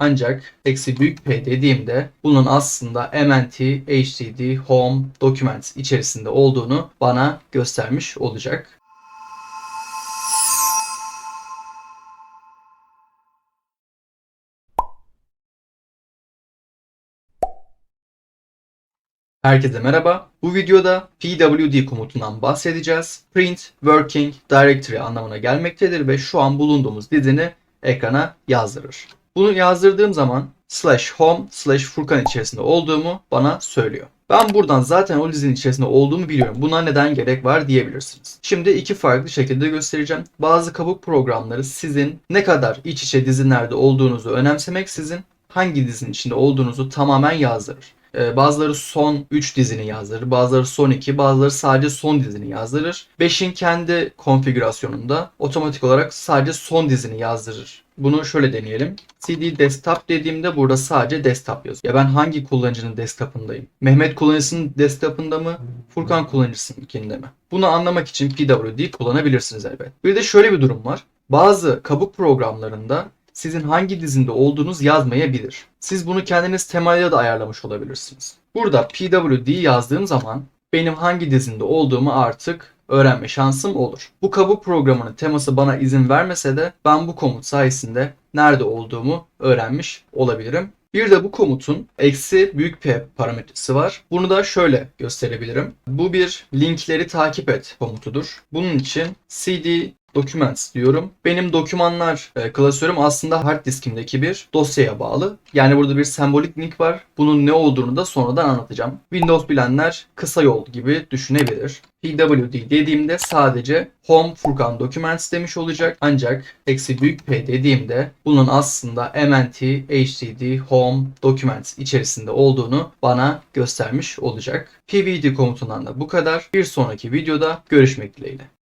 Ancak eksi büyük P dediğimde bunun aslında MNT, HTTP, Home, Documents içerisinde olduğunu bana göstermiş olacak. Herkese merhaba. Bu videoda pwd komutundan bahsedeceğiz. Print Working Directory anlamına gelmektedir ve şu an bulunduğumuz dizini ekrana yazdırır. Bunu yazdırdığım zaman slash home slash furkan içerisinde olduğumu bana söylüyor. Ben buradan zaten o dizinin içerisinde olduğumu biliyorum. Buna neden gerek var diyebilirsiniz. Şimdi iki farklı şekilde göstereceğim. Bazı kabuk programları sizin ne kadar iç içe dizinlerde olduğunuzu önemsemeksizin hangi dizinin içinde olduğunuzu tamamen yazdırır. Ee, Bazıları son 3 dizini yazdırır, bazıları son 2, bazıları sadece son dizini yazdırır. 5'in kendi konfigürasyonunda otomatik olarak sadece son dizini yazdırır. Bunu şöyle deneyelim. CD desktop dediğimde burada sadece desktop yazıyor. Ya ben hangi kullanıcının desktop'ındayım? Mehmet kullanıcısının desktop'ında mı? Furkan kullanıcısınınkinde mi? Bunu anlamak için pwd kullanabilirsiniz elbet. Bir de şöyle bir durum var. Bazı kabuk programlarında sizin hangi dizinde olduğunuz yazmayabilir. Siz bunu kendiniz temayla da ayarlamış olabilirsiniz. Burada pwd yazdığım zaman benim hangi dizinde olduğumu artık öğrenme şansım olur. Bu kabuk programının teması bana izin vermese de ben bu komut sayesinde nerede olduğumu öğrenmiş olabilirim. Bir de bu komutun eksi büyük P parametresi var. Bunu da şöyle gösterebilirim. Bu bir linkleri takip et komutudur. Bunun için cd Documents diyorum. Benim dokümanlar e, klasörüm aslında hard diskimdeki bir dosyaya bağlı. Yani burada bir sembolik link var. Bunun ne olduğunu da sonradan anlatacağım. Windows bilenler kısa yol gibi düşünebilir. pwd dediğimde sadece Home Furkan Documents demiş olacak. Ancak eksi büyük P dediğimde bunun aslında MNT, HTTP, Home, Documents içerisinde olduğunu bana göstermiş olacak. pwd komutundan da bu kadar. Bir sonraki videoda görüşmek dileğiyle.